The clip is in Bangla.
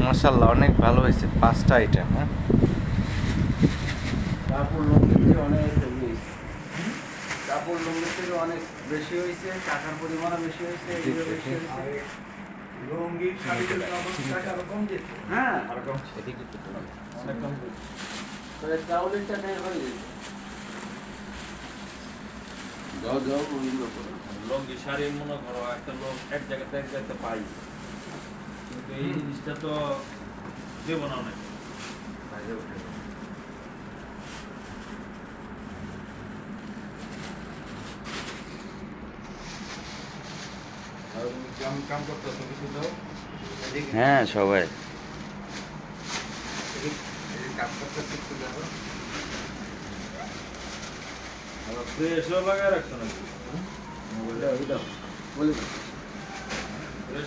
মাশাল্লাহ অনেক ভালো হয়েছে পাঁচটা আইটেম হ্যাঁ? কাপড় লুঙ্গির অনেক কাপড় লুঙ্গির থেকে অনেক বেশি হয়েছে টাকার পরিমাণও বেশি হয়েছে বেশি হয়েছে। লুঙ্গি শাড়িতে টাকা কম দিচ্ছে। হ্যাঁ। অনেক কম তাহলে হয়ে যেত যাও যাও ওইগুলো করো। লঙ্গি শাড়ি মনে করো একটা লোক এক জায়গাতে এক জায়গাতে পাই। কিন্তু এই জিনিসটা তো দেবো না অনেক। বাইরে উঠে হ্যাঁ সবাই। ফ্রেশও লাগায় রাখছো নাকি? ¿Qué